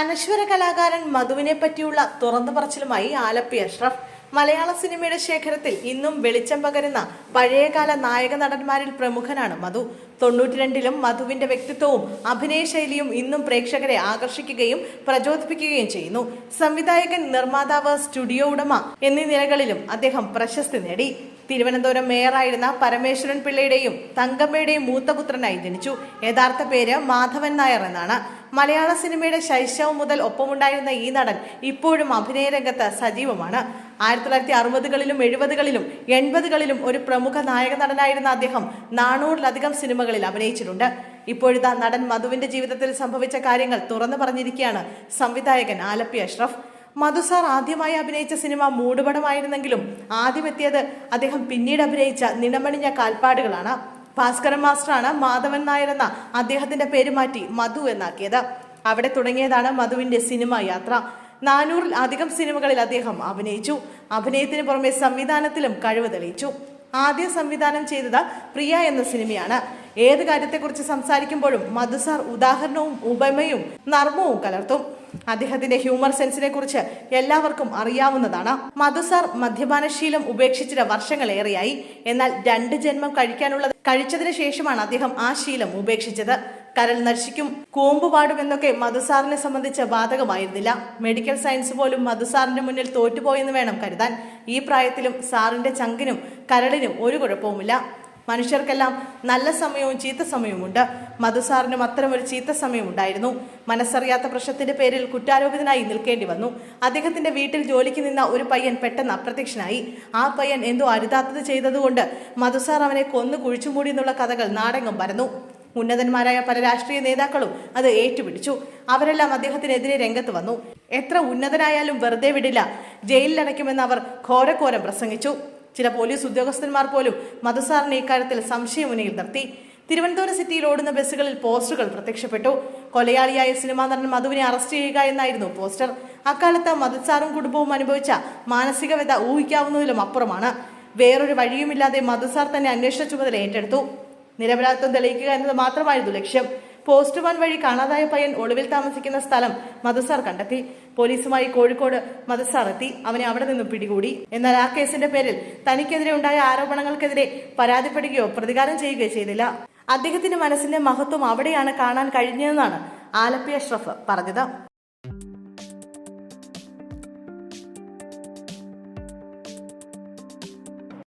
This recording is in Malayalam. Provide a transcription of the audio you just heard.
അനശ്വര കലാകാരൻ മധുവിനെ പറ്റിയുള്ള തുറന്നു പറച്ചിലുമായി ആലപ്പി അഷ്റഫ്. മലയാള സിനിമയുടെ ശേഖരത്തിൽ ഇന്നും വെളിച്ചം പകരുന്ന പഴയകാല നായക നടന്മാരിൽ പ്രമുഖനാണ് മധു. തൊണ്ണൂറ്റിരണ്ടിലും മധുവിന്റെ വ്യക്തിത്വവും അഭിനയശൈലിയും ഇന്നും പ്രേക്ഷകരെ ആകർഷിക്കുകയും പ്രചോദിപ്പിക്കുകയും ചെയ്യുന്നു. സംവിധായകൻ നിർമ്മാതാവ് സ്റ്റുഡിയോ ഉടമ എന്നീ നിലകളിലും അദ്ദേഹം പ്രശസ്തി നേടി. തിരുവനന്തപുരം മേയറായിരുന്ന പരമേശ്വരൻ പിള്ളയുടെയും തങ്കമ്മയുടെയും മൂത്തപുത്രനായി ജനിച്ചു. യഥാർത്ഥ പേര് മാധവൻ നായർ എന്നാണ്. മലയാള സിനിമയുടെ ശൈശവം മുതൽ ഒപ്പമുണ്ടായിരുന്ന ഈ നടൻ ഇപ്പോഴും അഭിനയ രംഗത്ത് സജീവമാണ്. ആയിരത്തി തൊള്ളായിരത്തി അറുപതുകളിലും എഴുപതുകളിലും എൺപതുകളിലും ഒരു പ്രമുഖ നായക നടനായിരുന്ന അദ്ദേഹം നാനൂറിലധികം സിനിമകളിൽ അഭിനയിച്ചിട്ടുണ്ട്. ഇപ്പോഴിതാ നടൻ മധുവിന്റെ ജീവിതത്തിൽ സംഭവിച്ച കാര്യങ്ങൾ തുറന്നു പറഞ്ഞിരിക്കുകയാണ് സംവിധായകൻ ആലപ്പി അഷ്റഫ്. മധു സാർ ആദ്യമായി അഭിനയിച്ച സിനിമ മൂടുപടമായിരുന്നെങ്കിലും ആദ്യമെത്തിയത് അദ്ദേഹം പിന്നീട് അഭിനയിച്ച നിണമണിഞ്ഞ കാൽപ്പാടുകളാണ്. ഭാസ്കരൻ മാസ്റ്ററാണ് മാധവൻ നായർ എന്ന അദ്ദേഹത്തിന്റെ പേര് മാറ്റി മധു എന്നാക്കിയത്. അവിടെ തുടങ്ങിയതാണ് മധുവിന്റെ സിനിമ യാത്ര. നാനൂറിൽ അധികം സിനിമകളിൽ അദ്ദേഹം അഭിനയിച്ചു. അഭിനയത്തിന് പുറമെ സംവിധാനത്തിലും കഴിവ് തെളിയിച്ചു. ആദ്യ സംവിധാനം ചെയ്തത് പ്രിയ എന്ന സിനിമയാണ്. ഏത് കാര്യത്തെക്കുറിച്ച് സംസാരിക്കുമ്പോഴും മധുസാർ ഉദാഹരണവും ഉപമയും നർമ്മവും കലർത്തും. അദ്ദേഹത്തിന്റെ ഹ്യൂമർ സെൻസിനെ കുറിച്ച് എല്ലാവർക്കും അറിയാവുന്നതാണ്. മധുസാർ മദ്യപാനശീലം ഉപേക്ഷിച്ചിട്ട് വർഷങ്ങളേറെയായി. എന്നാൽ രണ്ട് ജന്മം കഴിക്കാനുള്ളത് കഴിച്ചതിന് ശേഷമാണ് അദ്ദേഹം ആ ശീലം ഉപേക്ഷിച്ചത്. കരൾ നശിക്കും കൂമ്പുപാടും എന്നൊക്കെ മധുസാറിനെ സംബന്ധിച്ച് ബാധകമായിരുന്നില്ല മെഡിക്കൽ സയൻസ് പോലും മധുസാറിന്റെ മുന്നിൽ തോറ്റുപോയെന്ന് വേണം കരുതാൻ. ഈ പ്രായത്തിലും സാറിന്റെ ചങ്കിനും കരളിനും ഒരു കുഴപ്പവുമില്ല. മനുഷ്യർക്കെല്ലാം നല്ല സമയവും ചീത്ത സമയവുമുണ്ട്. മധുസാറിനും അത്തരം ഒരു ചീത്ത സമയമുണ്ടായിരുന്നു. മനസ്സറിയാത്ത പ്രശ്നത്തിന്റെ പേരിൽ കുറ്റാരോപിതനായി നിൽക്കേണ്ടി വന്നു. അദ്ദേഹത്തിന്റെ വീട്ടിൽ ജോലിക്ക് നിന്ന ഒരു പയ്യൻ പെട്ടെന്ന് അപ്രത്യക്ഷനായി. ആ പയ്യൻ എന്തോ അരുതാത്തത് ചെയ്തതുകൊണ്ട് മധുസാർ അവനെ കൊന്നു കുഴിച്ചുമൂടി എന്നുള്ള കഥകൾ നാടകം പരന്നു. ഉന്നതന്മാരായ പല രാഷ്ട്രീയ നേതാക്കളും അത് ഏറ്റുപിടിച്ചു. അവരെല്ലാം അദ്ദേഹത്തിനെതിരെ രംഗത്ത് വന്നു. എത്ര ഉന്നതനായാലും വെറുതെ വിടില്ല. ജയിലിലടയ്ക്കുമെന്ന് അവർ ഘോരഘോരം പ്രസംഗിച്ചു. ചില പോലീസ് ഉദ്യോഗസ്ഥന്മാർ പോലും മതസാറിനെ ഇക്കാര്യത്തിൽ സംശയം മുന്നിൽ നിർത്തി തിരുവനന്തപുരം സിറ്റിയിൽ ഓടുന്ന ബസ്സുകളിൽ പോസ്റ്ററുകൾ പ്രത്യക്ഷപ്പെട്ടു. കൊലയാളിയായ സിനിമാ നടൻ മധുവിനെ അറസ്റ്റ് ചെയ്യുക എന്നായിരുന്നു പോസ്റ്റർ. അക്കാലത്ത് മതസാറും കുടുംബവും അനുഭവിച്ച മാനസിക വ്യത ഊഹിക്കാവുന്നതിലും അപ്പുറമാണ്. വേറൊരു വഴിയുമില്ലാതെ മതസാർ തന്നെ അന്വേഷണ ചുമതല ഏറ്റെടുത്തു. നിരപരാധിത്വം തെളിയിക്കുക എന്നത് മാത്രമായിരുന്നു ലക്ഷ്യം. പോസ്റ്റ്മാൻ വഴി കാണാതായ പയ്യൻ ഒളിവിൽ താമസിക്കുന്ന സ്ഥലം മദസാർ കണ്ടെത്തി. പോലീസുമായി കോഴിക്കോട് മധുസാർ എത്തി. അവനെ അവിടെ നിന്നും പിടികൂടി. എന്നാൽ ആ കേസിന്റെ പേരിൽ തനിക്കെതിരെ ഉണ്ടായ ആരോപണങ്ങൾക്കെതിരെ പരാതിപ്പെടുകയോ പ്രതികാരം ചെയ്യുകയോ ചെയ്തില്ല. അദ്ദേഹത്തിന്റെ മനസ്സിന്റെ മഹത്വം അവിടെയാണ് കാണാൻ കഴിഞ്ഞതെന്നാണ് ആലപ്പി അഷ്റഫ് പറഞ്ഞത്.